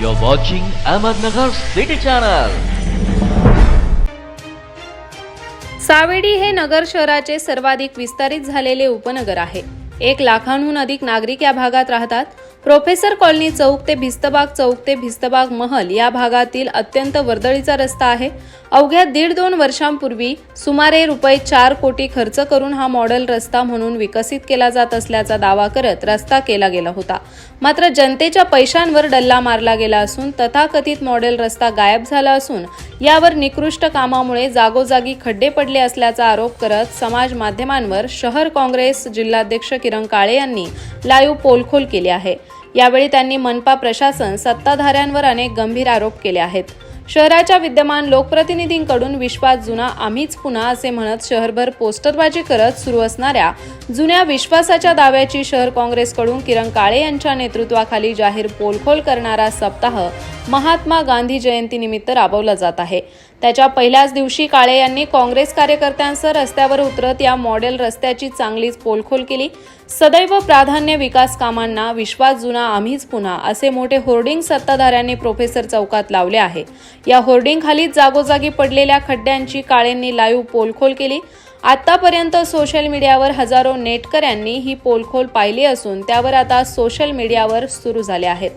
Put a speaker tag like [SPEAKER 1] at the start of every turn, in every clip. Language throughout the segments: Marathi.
[SPEAKER 1] You're watching Ahmednagar City Channel.
[SPEAKER 2] Savedi हे नगर शहराचे सर्वाधिक विस्तारित झालेले उपनगर आहे एक लाखांहून अधिक नागरिक या भागात राहतात प्रोफेसर कॉलनी चौक ते भिस्तबाग चौक ते भिस्तबाग महल या भागातील अत्यंत वर्दळीचा रस्ता आहे. अवघ्या दीड दोन वर्षांपूर्वी सुमारे रुपये चार कोटी खर्च करून हा मॉडेल रस्ता म्हणून विकसित केला जात असल्याचा दावा करत रस्ता केला गेला होता. मात्र जनतेच्या पैशांवर डल्ला मारला गेला असून तथाकथित मॉडेल रस्ता गायब झाला असून यावर निकृष्ट कामामुळे जागोजागी खड्डे पडले असल्याचा आरोप करत समाज माध्यमांवर शहर काँग्रेस जिल्हाध्यक्ष किरण काळे यांनी लाईव्ह पोलखोल केली आहे. यावेळी त्यांनी मनपा प्रशासन सत्ताधाऱ्यांवर अनेक गंभीर आरोप केले आहेत. शहराच्या विद्यमान लोकप्रतिनिधींकडून विश्वास जुना आम्हीच पुन्हा असे म्हणत शहरभर पोस्टरबाजी करत सुरू असणाऱ्या जुन्या विश्वासाच्या दाव्याची शहर काँग्रेसकडून किरण काळे यांच्या नेतृत्वाखाली जाहीर पोलखोल करणारा सप्ताह महात्मा गांधी जयंतीनिमित्त राबवला जात आहे. त्याच्या पहिल्याच दिवशी काळे यांनी काँग्रेस कार्यकर्त्यांसह रस्त्यावर उतरत या मॉडेल रस्त्याची चांगलीच पोलखोल केली. सदैव प्राधान्य विकास कामांना विश्वास जुना आम्हीच पुन्हा असे मोठे होर्डिंग सत्ताधाऱ्यांनी प्रोफेसर चौकात लावले आहे. या होर्डिंगखाली जागोजागी पडलेल्या खड्ड्यांची काळेंनी लाईव्ह पोलखोल केली. आतापर्यंत सोशल मीडियावर हजारो नेटकऱ्यांनी ही पोलखोल पाहिली असून त्यावर आता सोशल मीडियावर सुरू झाले आहेत.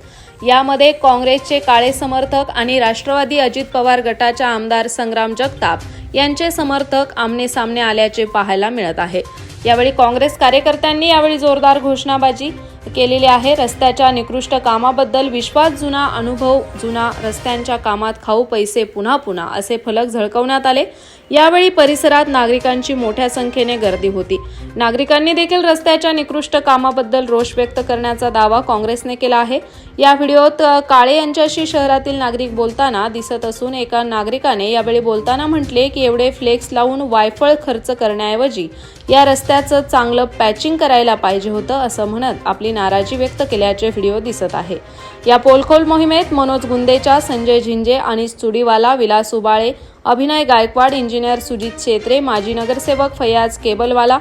[SPEAKER 2] यामध्ये काँग्रेसचे काळे समर्थक आणि राष्ट्रवादी अजित पवार गटाच्या आमदार संग्राम जगताप यांचे समर्थक आमने सामने आल्याचे पाहायला मिळत आहे. यावेळी काँग्रेस कार्यकर्त्यांनी यावेळी जोरदार घोषणाबाजी केलेली आहे. रस्त्याच्या निकृष्ट कामाबद्दल विश्वास जुना अनुभव जुना रस्त्यांच्या कामात खाऊ पैसे पुन्हा पुन्हा असे फलक झळकवण्यात आले. यावेळी परिसरात नागरिकांची मोठ्या संख्येने गर्दी होती. नागरिकांनी देखील रस्त्याच्या निकृष्ट कामाबद्दल रोष व्यक्त करण्याचा दावा काँग्रेसने केला आहे. या व्हिडिओत काळे यांच्याशी शहरातील नागरिक बोलताना दिसत असून एका नागरिकाने यावेळी बोलताना म्हटले की एवढे फ्लेक्स लावून वायफळ खर्च करण्याऐवजी या रस्त्याचं चांगलं पॅचिंग करायला पाहिजे होतं असं म्हणत आपली नाराजी व्यक्त केल्याचे व्हिडिओ दिसत आहे. या पोलखोल मोहिमेत मनोज गुंदेचा संजय झिंजे आणि चुडीवाला विलास उबाळे अभिनय गायकवाड इंजिनियर सुजित छेत्रे माजी नगरसेवक फैयाज केबलवाला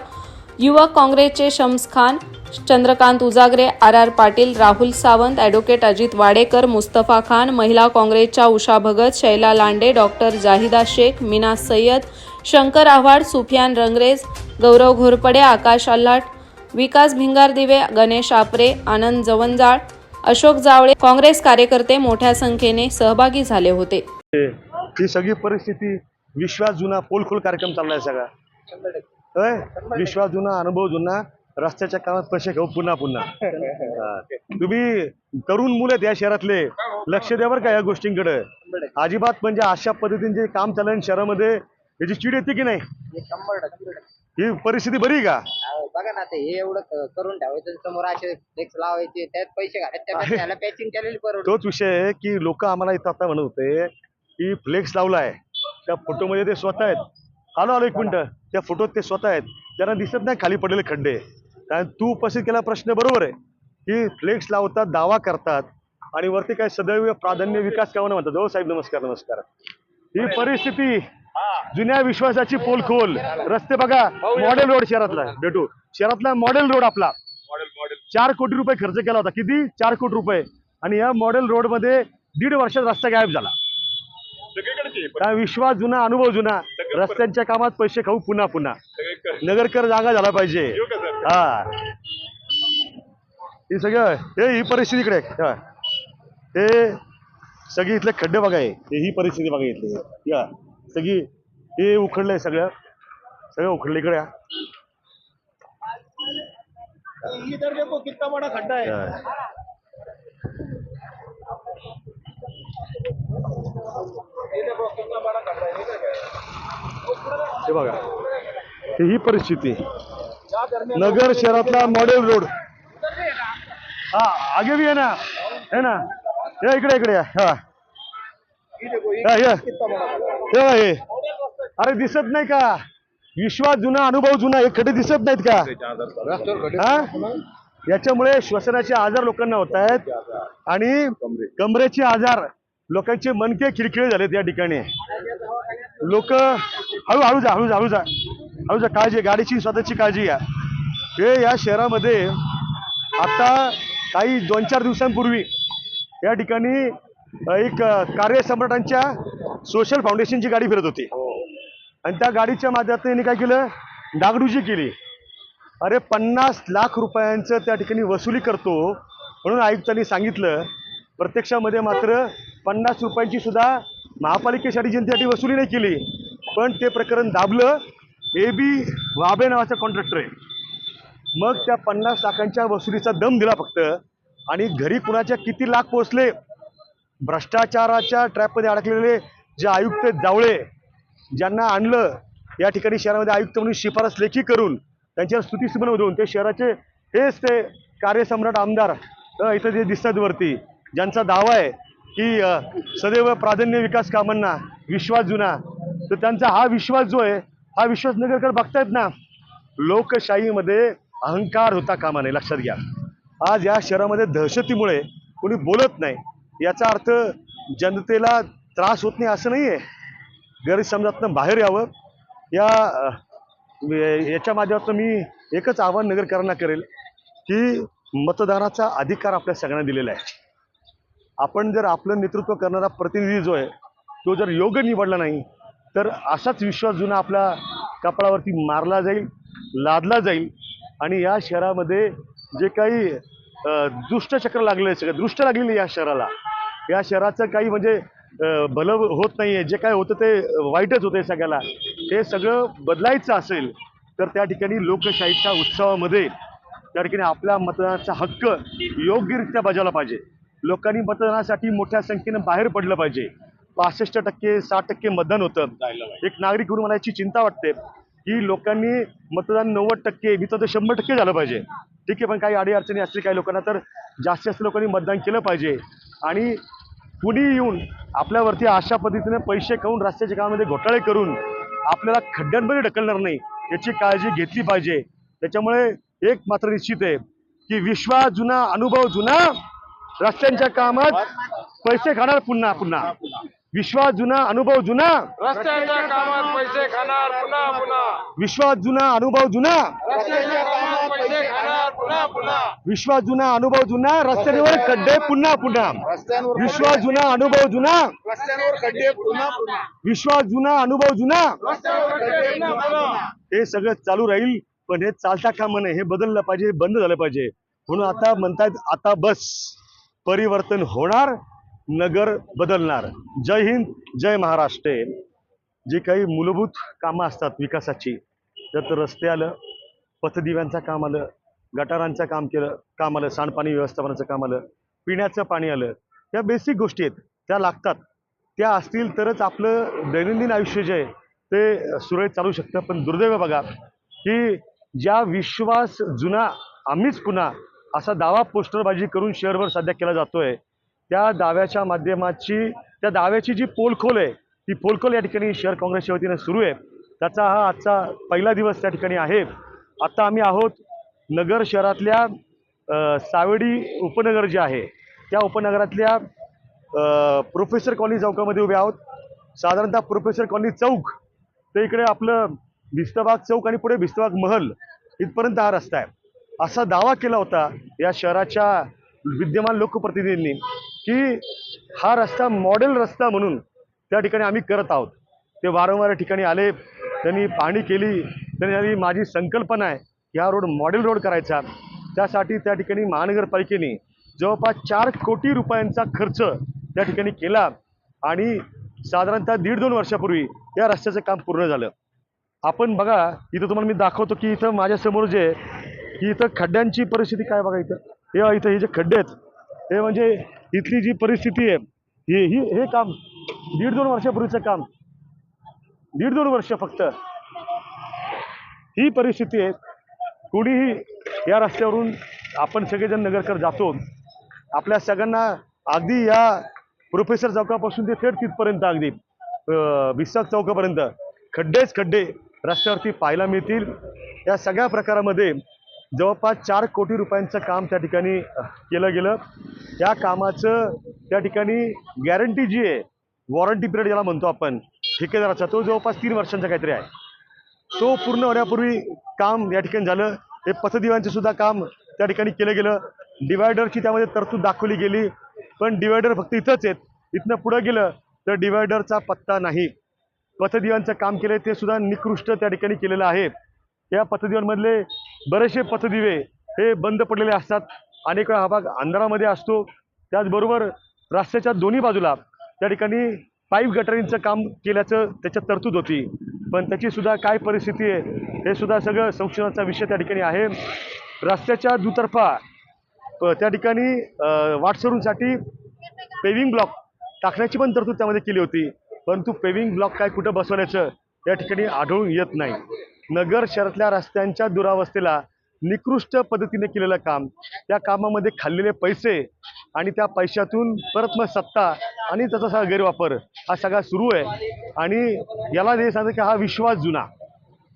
[SPEAKER 2] युवक काँग्रेसचे Shams Khan Chandrakant Ujagare R R Patil Rahul Sawant advocate Ajit Wadekar Mustafa Khan महिला काँग्रेसच्या उषा भगत शैला लांडे डॉक्टर जाहिदा शेख मीना सय्यद शंकर आव्हाड सुफियान रंगरेज गौरव घोरपडे आकाश अल्हाट विकास भिंगार दिवे गणेश आपरे आनंद जवंजाळ अशोक जावळे काँग्रेस कार्यकर्ते मोठ्या संख्येने सहभागी झाले होते.
[SPEAKER 3] ही सगळी परिस्थिती विश्वास जुना पोलखोल कार्यक्रम चाललाय सगळा. होय? विश्वास जुना अनुभव जुना रस्त्याच्या कामात पैसे घेऊ पुन्हा पुन्हा. तुम्ही तरुण मुलं आहेत या शहरातले लक्ष द्या बरं का या गोष्टींकडे. अजिबात म्हणजे अशा पद्धतीने जे काम चाललंय ना शहरामध्ये याची चीड येते की नाही? ही परिस्थिती बरी का?
[SPEAKER 4] बघा ना ते हे एवढं करून ठेवायचं समोर असे फ्लेक्स लावायचे त्यात पैसे घालायचे
[SPEAKER 3] तोच विषय आहे की लोक आम्हाला इथं आता म्हणत होते की फ्लेक्स लावलाय. त्या फोटोमध्ये ते स्वतः आहेत. आलो आलो एक मिनिटं. त्या फोटोत ते स्वतः आहेत. त्यांना दिसत नाही खाली पडलेले खड्डे कारण तू उपस्थित केला प्रश्न बरोबर आहे. की फ्लेक्स लावतात दावा करतात आणि वरती काय सदैव प्राधान्य विकास कामं म्हणतात. हो साहेब नमस्कार नमस्कार. ही परिस्थिती जुन्या विश्वासाची पोलखोल. रस्ते बघा मॉडेल रोड शहरातला भेटू. शहरातला मॉडेल रोड आपला. चार कोटी रुपये खर्च केला होता. किती? चार कोटी रुपये. आणि या मॉडेल रोडमध्ये दीड वर्षात रस्ता गायब झाला. काय विश्वास जुना अनुभव जुना. रस्त्यांच्या कामात पैसे खाऊ पुन्हा पुन्हा. नगरकर जागा झाला पाहिजे. हा. हे सगळं हे ही परिस्थिती इकडे. हा. सगळी इथले खड्डे बघा हे. हे परिस्थिती बघा इथली. या. सगळी हे उखडलंय सगळं. सगळं उखडलं इकडे. हा. हे बघा. ही परिस्थिती. नगर शहरातला मॉडेल रोड हा आगे भी है ना? है ना? या इकडे इकडे या. हा. हे अरे दिसत नाही का? विश्वास जुना अनुभव जुना हे खडे दिसत नाहीत का? याच्यामुळे श्वसनाचे आजार लोकांना होत आहेत. आणि कमरेचे आजार. लोकांचे मनके खिळखिळे झालेत या ठिकाणी. लोक हळू हळू जा हळू जा हळू जा. हळू जा काळजी गाडीची स्वतःची काळजी घ्या. हे या शहरामध्ये आता काही दोन चार दिवसांपूर्वी या ठिकाणी एक कार्यसम्राटांच्या सोशल फाउंडेशनची गाडी फिरत होती. आणि त्या गाडीच्या माध्यमातून यांनी काय केलं? डागडुजी केली. अरे पन्नास लाख रुपयांचं त्या ठिकाणी वसुली करतो म्हणून आयुक्तांनी सांगितलं. प्रत्यक्षामध्ये मात्र पन्नास रुपयांची सुद्धा महापालिकेसाठी जनतेसाठी वसुली नाही केली. पण ते प्रकरण दाबलं. ए बी वाबे नावाचा कॉन्ट्रॅक्टर आहे. मग त्या पन्नास लाखांच्या वसुलीचा दम दिला फक्त. आणि घरी कुणाच्या किती लाख पोचले भ्रष्टाचाराच्या ट्रॅपमध्ये अडकलेले जे आयुक्त जावळे ज्यांना आणलं या ठिकाणी शहरामध्ये आयुक्त म्हणून शिफारस लेखी करून त्यांच्यावर स्तुतीसुमन होऊन ते शहराचे हेच ते कार्यसम्राट आमदार अ, इथं जे दिसतात वरती ज्यांचा दावा आहे की सदैव प्राधान्य विकास कामांना विश्वास जुना. तर त्यांचा हा विश्वास जो आहे हा विश्वास नगरकर बघतायत ना लोकशाहीमध्ये अहंकार होता कामा नाही लक्षात घ्या. आज या शहरामध्ये दहशतीमुळे कोणी बोलत नाही याचा अर्थ जनतेला त्रास होत नाही असं नाही आहे गैरसमजातनं बाहेर यावं. या याच्या माध्यमातून मी एकच आव्हान नगरकरांना करेल की मतदानाचा अधिकार आपल्या सगळ्यांना दिलेला आहे. आपण जर आपलं नेतृत्व करणारा प्रतिनिधी जो आहे तो जर योग्य निवडला नाही तर असाच विश्वास जुना आपल्या कपाळावरती मारला जाईल लादला जाईल आणि या शहरामध्ये जे काही दुष्टचक्र लागलेलं आहे सगळं दृष्ट लागलेली आहे या शहराला. या शहराचं काही म्हणजे भलं होत नाही आहे जे काय होतं ते वाईटच होतं आहे सगळ्याला. ते सगळं बदलायचं असेल तर त्या ठिकाणी लोकशाहीच्या उत्सवामध्ये त्या ठिकाणी आपल्या मतदानाचा हक्क योग्यरित्या बजावला पाहिजे. लोकांनी मतदानासाठी मोठ्या संख्येनं बाहेर पडलं पाहिजे. पासष्ट टक्के साठ टक्के मतदान होतं. एक नागरिक म्हणून मला याची चिंता वाटते. की लोकांनी मतदान नव्वद टक्के मी तर शंभर टक्के झालं पाहिजे. ठीक आहे पण काही अडीअडचणी असतील काही लोकांना तर जास्तीत जास्त लोकांनी मतदान केलं पाहिजे. आणि कुणी येऊन आपल्यावरती अशा पद्धतीने पैसे खाऊन रस्त्याच्या कामामध्ये घोटाळे करून आपल्याला खड्ड्यांमध्ये ढकलणार नाही याची काळजी घेतली पाहिजे. त्याच्यामुळे एक मात्र निश्चित आहे की विश्वास जुना अनुभव जुना रस्त्यांच्या कामात पैसे खाणार पुन्हा पुन्हा. विश्वास जुना अनुभव जुना.
[SPEAKER 5] रस्त्याच्या कामात पैसे खाणार पुन्हा पुन्हा.
[SPEAKER 3] विश्वास जुना अनुभव जुना.
[SPEAKER 5] रस्त्याच्या कामात पैसे खाणार पुन्हा पुन्हा.
[SPEAKER 3] विश्वास जुना अनुभव जुना रस्त्यांवर खड्डे पुन्हा पुन्हा. विश्वास जुना अनुभव जुना.
[SPEAKER 5] रस्त्यांवर खड्डे पुन्हा पुन्हा.
[SPEAKER 3] विश्वास जुना अनुभव जुना. हे सगळं चालू राहील पण हे चालता कामा नये हे बदललं पाहिजे हे बंद झालं पाहिजे. म्हणून आता म्हणतायत आता बस. परिवर्तन होणार नगर बदलणार. जय हिंद जय महाराष्ट्र. जे काही मूलभूत कामं असतात विकासाची त्यात रस्ते आलं पथदिव्यांचं काम आलं गटारांचं काम केलं काम आलं सांडपाणी व्यवस्थापनाचं काम आलं पिण्याचं पाणी आलं या बेसिक गोष्टी आहेत. त्या लागतात. त्या असतील तरच आपलं दैनंदिन आयुष्य जे आहे ते सुरळीत चालू शकतं. पण दुर्दैव बघा की ज्या विश्वास जुना आम्हीच पुन्हा असा दावा पोस्टरबाजी करून शहरभर सध्या केला जातोय. त्या दाव्याच्या माध्यमाची त्या दाव्याची जी पोलखोल आहे ती पोलखोल या ठिकाणी शहर काँग्रेसच्या वतीनं सुरू आहे. त्याचा हा आजचा पहिला दिवस त्या ठिकाणी आहे. आता आम्ही आहोत नगर शहरातल्या सावडी सावेडी उपनगर जे आहे त्या उपनगरातल्या प्रोफेसर कॉलनी चौकामध्ये उभे आहोत. साधारणतः प्रोफेसर कॉलनी चौक ते इकडे आपलं भिस्तबाग चौक आणि पुढे भिस्तबाग महल इथपर्यंत हा रस्ता आहे. असा दावा केला होता या शहराच्या विद्यमान लोकप्रतिनिधींनी की हा रस्ता मॉडेल रस्ता म्हणून त्या ठिकाणी आम्ही करत आहोत. ते वारंवार ठिकाणी आले त्यांनी पाहणी केली त्यांनी माझी संकल्पना आहे की हा रोड मॉडेल रोड करायचा. त्यासाठी त्या ठिकाणी महानगरपालिकेने जवळपास चार कोटी रुपयांचा खर्च त्या ठिकाणी केला आणि साधारणतः दीड दोन वर्षापूर्वी या रस्त्याचं काम पूर्ण झालं. आपण बघा इथं तुम्हाला मी दाखवतो की इथं माझ्यासमोर जे की इथं खड्ड्यांची परिस्थिती काय बघा इथं? हे इथं हे जे खड्डे आहेत हे म्हणजे इथली जी परिस्थिती आहे हे ही हे काम दीड दोन वर्षापूर्वीचं काम. दीड दोन वर्ष फक्त. ही परिस्थिती आहे कुणीही या रस्त्यावरून आपण सगळेजण नगरकर जातो. आपल्या सगळ्यांना अगदी या प्रोफेसर चौकापासून ते थेट तिथपर्यंत अगदी विसाग विसाक चौकापर्यंत खड्डेच खड्डे रस्त्यावरती पाहायला मिळतील. या सगळ्या प्रकारामध्ये जवळपास चार कोटी रुपयांचं काम त्या ठिकाणी केलं गेलं. या कामाचं त्या ठिकाणी गॅरंटी जी आहे वॉरंटी पिरियड ज्याला म्हणतो आपण ठेकेदाराचा तो जवळपास तीन वर्षांचा काहीतरी आहे. तो पूर्ण होण्यापूर्वी काम या ठिकाणी झालं. हे पथदिव्यांचं सुद्धा काम त्या ठिकाणी केलं गेलं. डिवायडरची त्यामध्ये तरतूद दाखवली गेली. पण डिवायडर फक्त इथंच आहेत. इथनं पुढं गेलं तर डिवायडरचा पत्ता नाही. पथदिवांचं काम केलं ते सुद्धा निकृष्ट त्या ठिकाणी केलेलं आहे. या पथदिवांमधले बरेचसे पथदिवे हे बंद पडलेले असतात. अनेक वेळा हा भाग अंधारामध्ये असतो. त्याचबरोबर रस्त्याच्या दोन्ही बाजूला त्या ठिकाणी पाईप गटरींचं काम केल्याचं त्याच्यात तरतूद होती. पण त्याचीसुद्धा काय परिस्थिती आहे हे सुद्धा सगळं संशोधनाचा विषय त्या ठिकाणी आहे. रस्त्याच्या दुतर्फा त्या ठिकाणी वाटसरूंसाठी पेविंग ब्लॉक टाकण्याची पण तरतूद त्यामध्ये केली होती. परंतु पेविंग ब्लॉक काय कुठं बसवण्याचं या ठिकाणी आढळून येत नाही. नगर शहरातल्या रस्त्यांच्या दुरावस्थेला निकृष्ट पद्धतीने केलेलं काम. त्या कामामध्ये खाल्लेले पैसे आणि त्या पैशातून परत मग सत्ता आणि त्याचा सगळा गैरवापर हा सगळा सुरू आहे. आणि याला जे सांगतं की हा विश्वास जुना.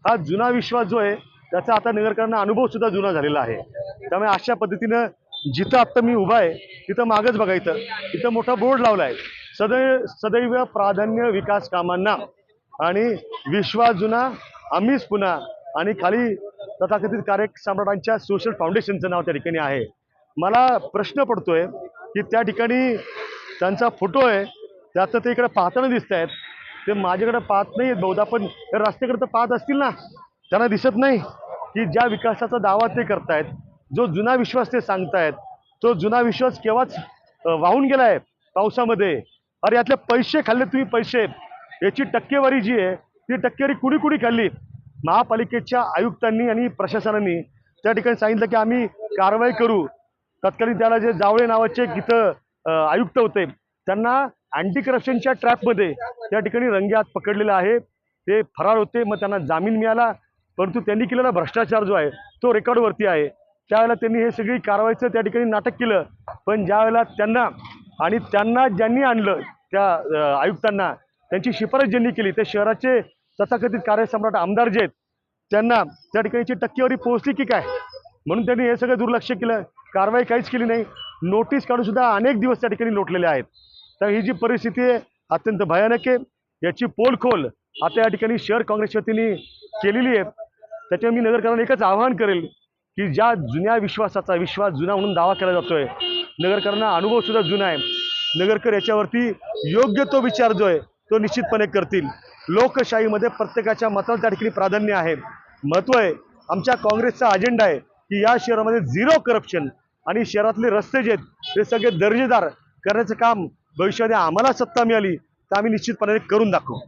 [SPEAKER 3] हा जुना विश्वास जो आहे त्याचा आता नगरकरांना अनुभवसुद्धा जुना झालेला आहे. त्यामुळे अशा पद्धतीनं जिथं आत्ता मी उभा आहे तिथं मागच बघायचं इथं. मोठा बोर्ड लावला आहे सदैव सदैव प्राधान्य विकास कामांना. आणि विश्वास जुना आम्हीच पुन्हा आणि खाली तथाकथित कार्यक सम्राटांच्या सोशल फाउंडेशनचं नाव त्या ठिकाणी आहे. मला प्रश्न पडतोय की त्या ठिकाणी त्यांचा फोटो आहे त्याचं ते इकडे पाहताना दिसत आहेत. ते माझ्याकडे पाहत नाही आहेत बहुधा पण रस्त्याकडे तर पाहत असतील ना. त्यांना दिसत नाही की ज्या विकासाचा दावा ते करतायत जो जुना विश्वास ते सांगतायत तो जुना विश्वास केव्हाच वाहून वाहून गेलाय पावसामध्ये. अरे यातले पैसे खाल्ले तुम्ही पैसे. याची टक्केवारी जी आहे ती टक्केवारी कुणी कुणी खाल्ली? महापालिकेच्या आयुक्तांनी आणि प्रशासनाने. त्या ठिकाणी सांगितलं की आम्ही कारवाई करू. तत्कालीन त्याला जे जावळे नावाचे इथं आयुक्त होते. त्यांना अँटी करप्शनच्या ट्रॅपमध्ये त्या ठिकाणी रंग्यात पकडलेलं आहे. ते फरार होते मग त्यांना जामीन मिळाला. परंतु त्यांनी केलेला भ्रष्टाचार जो आहे तो रेकॉर्डवरती आहे. त्यावेळेला त्यांनी हे सगळी कारवाईचं त्या ठिकाणी नाटक केलं. पण ज्यावेळेला त्यांना आणि त्यांना ज्यांनी आणलं त्या आयुक्तांना त्यांची शिफारस ज्यांनी केली ते शहराचे तथाकथित कार्यसम्राट आमदार जे आहेत त्यांना त्या ठिकाणीची टक्केवारी पोहोचली की काय? म्हणून त्यांनी हे सगळं दुर्लक्ष केलं. कारवाई काहीच केली नाही. नोटीस काढूनसुद्धा अनेक दिवस त्या ठिकाणी लोटलेले आहेत. तर ही जी परिस्थिती आहे अत्यंत भयानक आहे. याची पोलखोल आता या ठिकाणी शहर काँग्रेसच्या वतीने केलेली आहे. त्याच्यामुळे मी नगरकरांना एकच आवाहन करेल की ज्या जुन्या विश्वासाचा विश्वास जुना म्हणून दावा केला जातोय नगरकरांना अनुभवसुद्धा जुना आहे. नगरकर याच्यावरती योग्य तो विचार जो आहे तो निश्चितपणे करतील. लोकशाहीमध्ये प्रत्येकाच्या मताला त्या ठिकाणी प्राधान्य आहे. महत्त्व आहे आमच्या काँग्रेसचा अजेंडा आहे की या शहरामध्ये झिरो करप्शन आणि शहरातले रस्ते जे आहेत ते सगळे दर्जेदार करण्याचं काम भविष्यामध्ये आम्हाला सत्ता मिळाली तर आम्ही निश्चितपणे करून दाखवू.